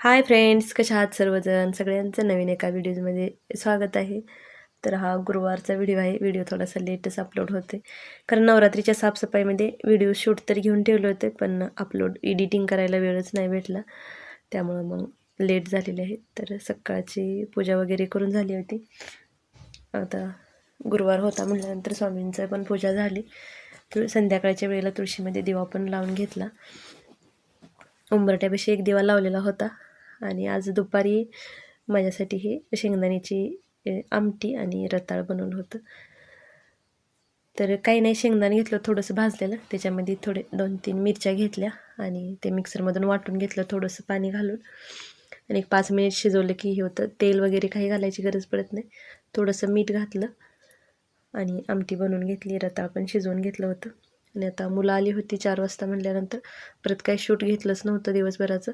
Hi friends कशा आहात सर्वजण? सगळ्यांचं नवीन एका व्हिडिओमध्ये स्वागत आहे. तर हा गुरुवारचा व्हिडिओ आहे. व्हिडिओ थोडासा लेटच अपलोड होते कारण नवरात्रीच्या साफसफाईमध्ये व्हिडिओ शूट तर घेऊन ठेवले होते पण अपलोड एडिटिंग करायला वेळच नाही भेटला. त्यामुळं मग लेट झालेले आहे तर सकाळची पूजा वगैरे करून झाली होती. आता गुरुवार होता म्हटल्यानंतर स्वामींचं पण पूजा झाली. तुळ संध्याकाळच्या वेळेला तुळशीमध्ये दिवा पण लावून घेतला. उंबरट्यापाशी एक दिवा लावलेला होता. आणि आज दुपारी माझ्यासाठी हे शेंगदाण्याची आमटी आणि रताळ बनवलं होतं. तर काही नाही शेंगदाणे घेतलं थोडंसं भाजलेलं. त्याच्यामध्ये थोडे दोन तीन मिरच्या घेतल्या आणि ते मिक्सरमधून वाटून घेतलं थोडंसं पाणी घालून. आणि एक पाच मिनिट शिजवलं की हे होतं. तेल वगैरे काही घालायची गरज पडत नाही. थोडंसं मीठ घातलं आणि आमटी बनवून घेतली. रताळ पण शिजवून घेतलं होतं. आणि आता मुलं आली होती चार वाजता म्हटल्यानंतर परत काही शूट घेतलंच नव्हतं दिवसभराचं.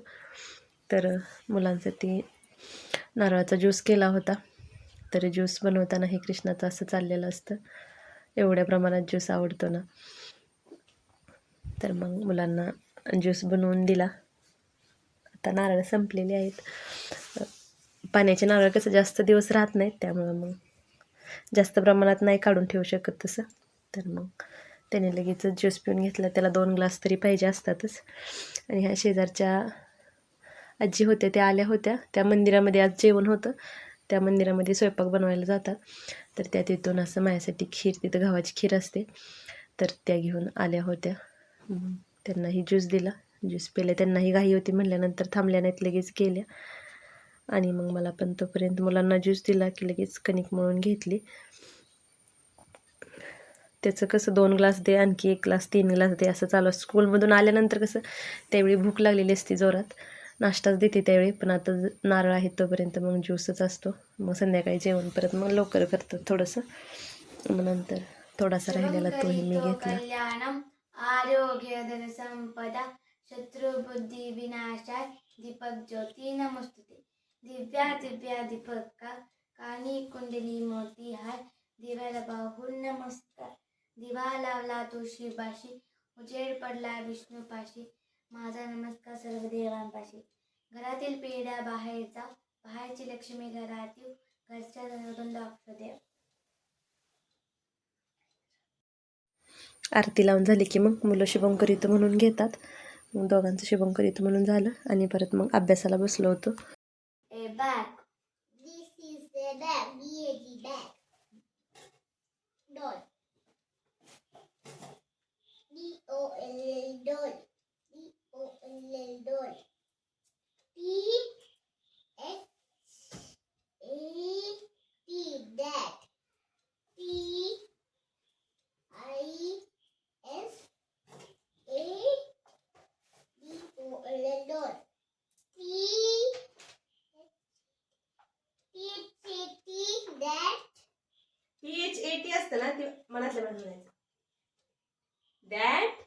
तर मुलांसाठी नारळाचा ज्यूस केला होता. तर ज्यूस बनवताना हे कृष्णाचं असं चाललेलं असतं. एवढ्या प्रमाणात ज्यूस आवडतो ना. तर मग मुलांना ज्यूस बनवून दिला. आता नारळ संपलेले आहेत. पाण्याचे नारळ कसं जास्त दिवस राहत नाहीत त्यामुळं मग जास्त प्रमाणात नाही काढून ठेवू शकत तसं. तर मग त्याने लगेच ज्यूस पिऊन घेतला. त्याला दोन ग्लास तरी पाहिजे असतातच. आणि ह्या शेजारच्या आजी होत्या त्या आल्या होत्या. त्या मंदिरामध्ये आज जेवण होतं. त्या मंदिरामध्ये स्वयंपाक बनवायला जातात. तर त्या तिथून असं माझ्यासाठी खीर तिथं गव्हाची खीर असते. तर त्या घेऊन आल्या होत्या. त्यांनाही ज्यूस दिला. ज्यूस पिला त्यांनाही घाई होती म्हटल्यानंतर थांबल्या नाहीत लगेच गेल्या. आणि मग मला पण तोपर्यंत मुलांना ज्यूस दिला की लगेच कणिक मळून घेतली. त्याचं कसं दोन ग्लास दे आणखी एक ग्लास तीन ग्लास दे असं चालू असतं. स्कूलमधून आल्यानंतर कसं त्यावेळी भूक लागलेली असते जोरात. नाश्ताच देते त्यावेळी पण आता नारळ आहे तोपर्यंत मग ज्यूसच असतो. मग संध्याकाळी जेवण परत मग लवकर करतो थोडंसं. मग नंतर थोडासा राहिलेला तोही मी घेतला. आरोग्य संपदा शत्रुबुद्धी विनाशाय दीपक ज्योती नमस्तुते. दिव्या दिव्या दीपका कानी कुंडली मोती हाय दिव्याला बाहून नमस्कार. दिवा लावला तुळशीपाशी उजेड पडला विष्णूपाशी माझा नमस्कार सर्व देवांपाशी घरातील पिढ्या बाहेरचा बाहेरची लक्ष्मी घरात येऊ घरच्या धनातून देव आरती लावून झाली की मग मुलं शुभम करीत म्हणून घेतात. मग दोघांचं शुभम करीत म्हणून झालं आणि परत मग अभ्यासाला बसलो होतो. is the O L L doll. D-O-L-L doll. P-H-A-T bag. P-I-S-A-D-O-L-L doll. P T-H-A-T that P H A T असतं ना ते मनातल्या म्हणायचं that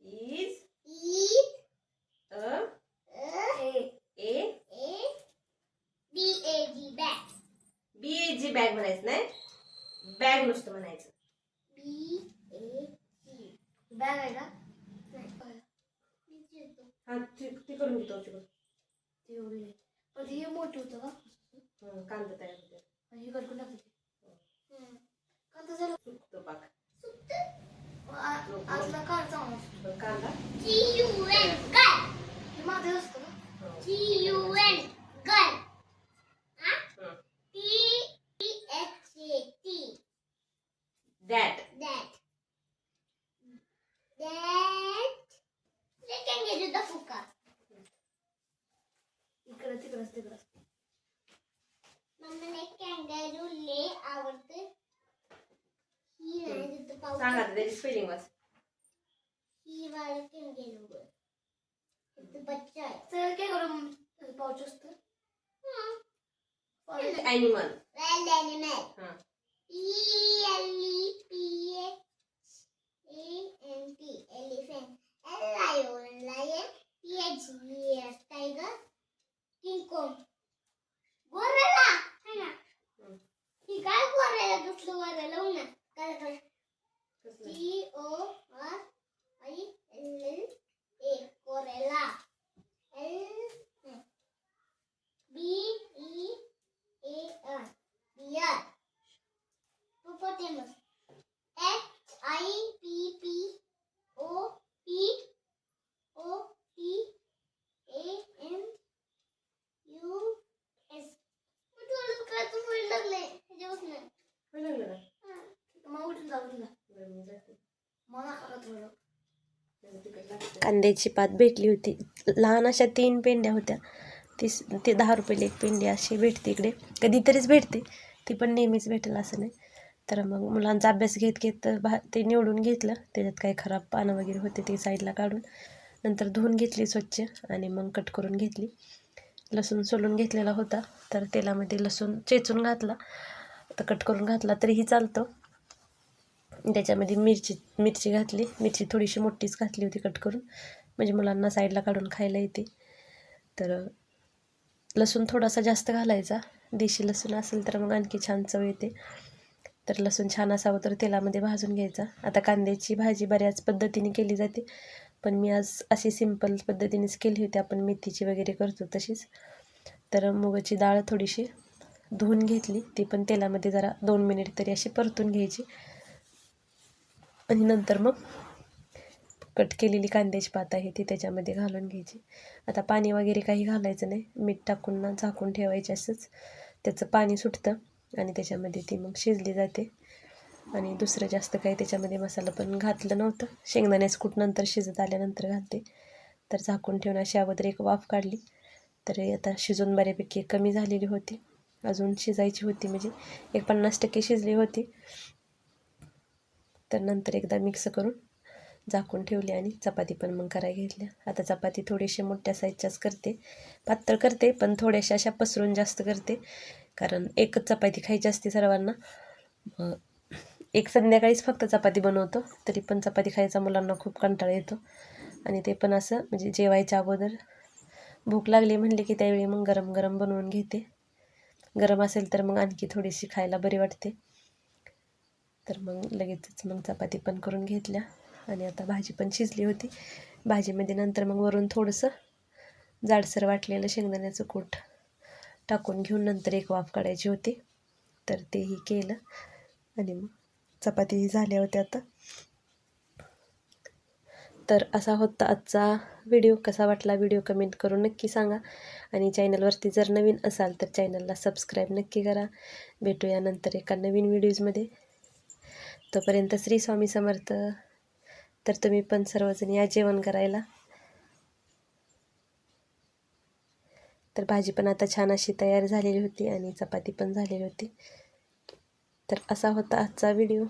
is is a a a a b bag B A G bag म्हणायचं नाही. Bag नुसतं म्हणायचं. Bag आहे का? नाही हा ती ती करून घेतो. पण हे मोठं होतं का? कांदा तयार होते हे कडकून टाकायचे कांदा झालं सुकतो पाक आ- आतला काळ चांगला असतो. मग कांदा G U N gun. हे माझं असतं का हं. G U N gun. हं. T E H A T. That That. That. They can get you the fuka. इकडं तिकडं तिकडं मला कॅंगरू ले आवडते ही नाही तिथं पाऊस सांगा आता त्याची स्पेलिंग वाच ही वाला कॅंगरू इथं बच्चा आहे तर काय करू पाऊच असतं ॲनिमल Wild animal. हां E L E P H A N T elephant. L lion lion. T H E S tiger. King Kong. Gorilla है ना हं. ही काय गोरेला दुसरं गोरेला हो ना काय काय कसलं G O R I L L कांद्याची पात भेटली होती. लहान अशा तीन पेंड्या होत्या. तीस ते दहा रुपयाला एक पेंडी अशी भेटते इकडे. कधीतरीच भेटते. ती पण नेहमीच भेटेल असं नाही. तर मग मुलांचा अभ्यास घेत घेत भा ते निवडून घेतलं. त्याच्यात काही खराब पानं वगैरे होते ते साईडला काढून. नंतर धुवून घेतली स्वच्छ आणि मग कट करून घेतली. लसूण सोलून घेतलेला होता. तर तेलामध्ये लसूण चेचून घातला. तर कट करून घातला तरीही चालतो. त्याच्यामध्ये मिरची मिरची घातली. मिरची थोडीशी मोठीच घातली होती कट करून. म्हणजे मुलांना साईडला काढून खायला येते. तर लसूण थोडासा जास्त घालायचा. देशी लसूण असेल तर मग आणखी छान चव येते. तर लसूण छान असावं तर तेलामध्ये भाजून घ्यायचा. आता कांद्याची भाजी बऱ्याच पद्धतीने केली जाते. पण मी आज अशी सिंपल पद्धतीनेच केली होती. आपण मेथीची वगैरे करतो तशीच. तर मुगाची डाळ थोडीशी धुवून घेतली. ती पण तेलामध्ये जरा दोन मिनिट तरी अशी परतून घ्यायची. आणि नंतर मग कट केलेली कांद्याची पात आहे ती त्याच्यामध्ये घालून घ्यायची. आता पाणी वगैरे काही घालायचं नाही. मीठ टाकून ना झाकून ठेवायचे असंच. त्याचं पाणी सुटतं आणि त्याच्यामध्ये ती मग शिजली जाते. आणि दुसरं जास्त काही त्याच्यामध्ये मसाला पण घातलं नव्हतं. शेंगदाण्याचं कूट नंतर शिजत आल्यानंतर घालते. तर झाकून ठेवून अशी अगोदर एक वाफ काढली. तर आता शिजून बऱ्यापैकी कमी झालेली होती. अजून शिजायची होती म्हणजे एक पन्नास टक्के शिजली होती. तर नंतर एकदा मिक्स करून झाकून ठेवली आणि चपाती पण मग करायला घेतल्या. आता चपाती थोडीशी मोठ्या साईजच्याच करते. पातळ करते पण थोड्याशा अशा पसरून जास्त करते. कारण एकच चपाती खायची असते सर्वांना. मग एक संध्याकाळीच फक्त चपाती बनवतो. तरी पण चपाती खायचा मुलांना खूप कंटाळा येतो. आणि ते पण असं म्हणजे जेवायच्या अगोदर भूक लागली म्हणले की त्यावेळी मग गरम गरम बनवून घेते. गरम असेल तर मग आणखी थोडीशी खायला बरी वाटते. तर मग लगेचच मग चपाती पण करून घेतल्या. आणि आता भाजी पण शिजली होती. भाजीमध्ये नंतर मग वरून थोडंसं जाडसर वाटलेलं शेंगदाण्याचं कूट टाकून घेऊन नंतर एक वाफ काढायची होती. तर तेही केलं. आणि मग चपातीही झाल्या होत्या आता. तर असा होता आजचा व्हिडिओ. कसा वाटला व्हिडिओ कमेंट करून नक्की सांगा. आणि चॅनलवरती जर नवीन असाल तर चॅनलला सबस्क्राईब नक्की करा. भेटूया नंतर एका नवीन व्हिडिओजमध्ये. तोपर्यंत श्री स्वामी समर्थ. तर तुम्ही पण सर्वजण या जेवण करायला. तर भाजी पण आता छान अशी तयार झालेली होती आणि चपाती पण झालेली होती. तर असा होता आजचा व्हिडिओ.